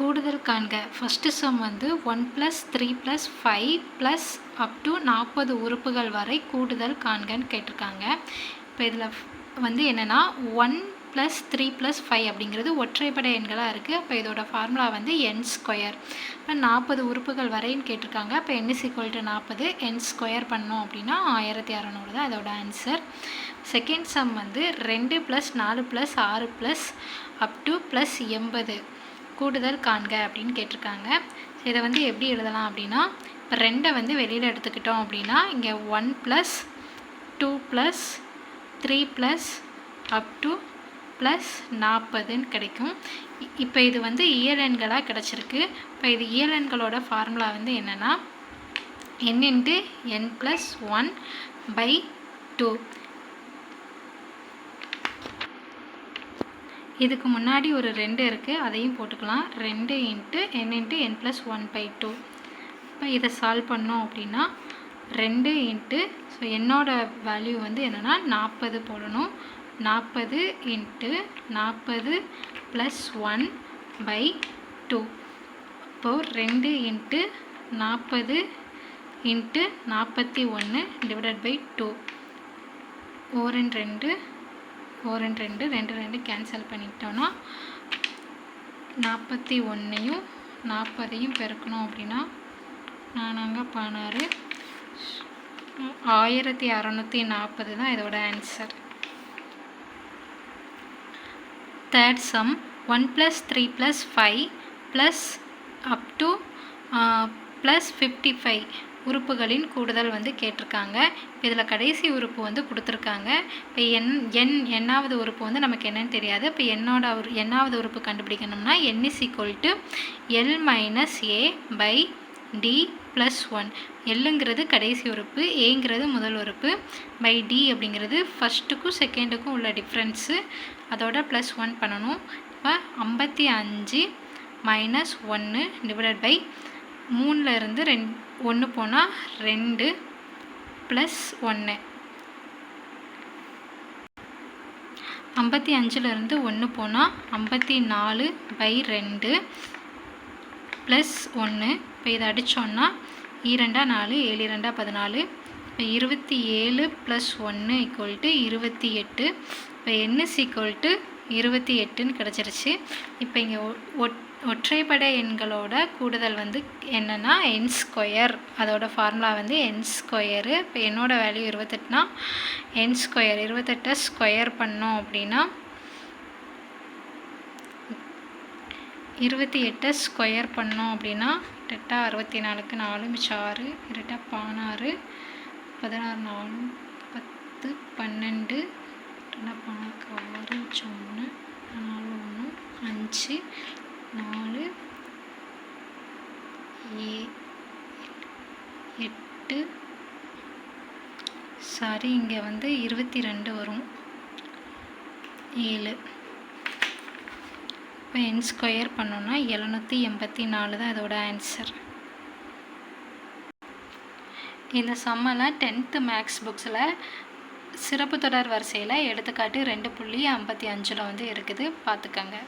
கூடுதல் காண்க. First sum வந்து one plus three plus five plus up to நாற்பது உறுப்புகள் வரை கூடுதல் காண்கன்னு கேட்டிருக்காங்க. இப்போ இதில் வந்து என்னென்னா one plus three plus five அப்படிங்கிறது ஒற்றைப்படை எண்களாக இருக்குது அப்போ இதோட ஃபார்முலா வந்து என் ஸ்கொயர் இப்போ நாற்பது உறுப்புகள் வரைன்னு கேட்டிருக்காங்க. இப்போ என் இஸ் ஈக்குவல் டு நாற்பது என் ஸ்கொயர் பண்ணோம் அப்படின்னா ஆயிரத்தி அறநூறு தான் இதோட ஆன்சர் செகண்ட் சம் வந்து ரெண்டு ப்ளஸ் நாலு ப்ளஸ் ஆறு ப்ளஸ் அப் டு ப்ளஸ் எண்பது. கூடுதல் காண்க அப்படின்னு கேட்டிருக்காங்க. இதை வந்து எப்படி எழுதலாம் அப்படின்னா இப்போ ரெண்டை வந்து வெளியில் எடுத்துக்கிட்டோம் அப்படின்னா இங்கே one plus two plus three plus up to plus நாற்பதுன்னு கிடைக்கும். இப்போ இது வந்து இயலெண்களாக கிடச்சிருக்கு. இப்போ இது இயலெண்களோட ஃபார்முலா வந்து என்னென்னா n into n plus one by two இதுக்கு முன்னாடி ஒரு ரெண்டு இருக்குது அதையும் போட்டுக்கலாம். ரெண்டு into n into n plus one by two இப்போ இதை சால்வ் பண்ணோம் அப்படின்னா ரெண்டு இன்ட்டு ஸோ என்னோட வேல்யூ வந்து என்னென்னா நாற்பது போடணும். நாற்பது இன்ட்டு நாற்பது ப்ளஸ் ஒன் பை டூ இப்போது ரெண்டு இன்ட்டு நாற்பது இன்ட்டு நாற்பத்தி ஒன்று டிவைடட் பை டூ ஓரன் ரெண்டு ஒரு ரெண்டு ரெண்டு ரெண்டு கேன்சல் பண்ணிக்கிட்டோன்னா நாற்பத்தி ஒன்றையும் நாற்பதையும் பெருக்கணும் அப்படின்னா நானாங்க பதினாறு ஆயிரத்தி அறநூற்றி நாற்பது தான் இதோட answer third sum one plus three plus five plus up to plus fifty five உறுப்புகளின் கூடுதல் வந்து கேட்டிருக்காங்க. இதில் கடைசி உறுப்பு வந்து கொடுத்துருக்காங்க. இப்போ என் என் எண்ணாவது உறுப்பு வந்து நமக்கு என்னன்னு தெரியாது. இப்போ என்னோட ஒரு எண்ணாவது உறுப்பு கண்டுபிடிக்கணும்னா n is equal to l minus a by d plus one எல்லுங்கிறது கடைசி உறுப்பு ஏங்கிறது முதல் உறுப்பு பை டி அப்படிங்கிறது ஃபஸ்ட்டுக்கும் செகண்டுக்கும் உள்ள டிஃப்ரென்ஸு அதோட ப்ளஸ் ஒன் பண்ணணும். இப்போ ஐம்பத்தி அஞ்சு மைனஸ் ஒன்று டிவைடட் பை மூணில் இருந்து ரெண் ஒன்று போனால் ரெண்டு ப்ளஸ் ஒன்று ஐம்பத்தி அஞ்சுலேருந்து ஒன்று போனால் ஐம்பத்தி நாலு பை ரெண்டு ப்ளஸ் ஒன்று இப்போ இதை அடித்தோன்னா இரண்டா நாலு ஏழு இரண்டா பதினாலு. இப்போ இருபத்தி ஏழு ப்ளஸ் ஒன்று ஈக்குவல் டு இருபத்தி எட்டு. இப்போ என்எஸ் ஈக்குவல் டு இருபத்தி எட்டுன்னு கிடச்சிருச்சு. இப்போ இங்கே ஒட் ஒற்றைப்படை எண்களோட கூடுதல் வந்து என்னென்னா என் ஸ்கொயர் அதோட ஃபார்முலா வந்து என் ஸ்கொயரு இப்போ என்னோட வேல்யூ இருபத்தெட்டுனா என் ஸ்கொயர் இருபத்தெட்டை ஸ்கொயர் பண்ணோம் அப்படின்னா இருபத்தி எட்டை ஸ்கொயர் பண்ணோம் அப்படின்னா எட்டா அறுபத்தி நாலுக்கு நாலு மிச்சம் ஆறு இரட்டா பதினாறு பதினாறு நாலு பத்து பன்னெண்டு ரெண்டா பதினாறுக்கு ஆறு மிச்சம் ஒன்று நாலு ஒன்று அஞ்சு நாலு ஏ எட்டு. சாரி இங்கே வந்து இருபத்தி ரெண்டு வரும். ஏழு. இப்போ என் ஸ்கொயர் பண்ணோன்னா எழுநூற்றி எண்பத்தி நாலு தான் இதோட ஆன்சர் இந்த சம்மெல்லாம் டென்த்து மேக்ஸ் புக்ஸில் சிறப்பு தொடர் வரிசையில் எடுத்துக்காட்டு ரெண்டு புள்ளி ஐம்பத்தி அஞ்சில் வந்து இருக்குது. பார்த்துக்கங்க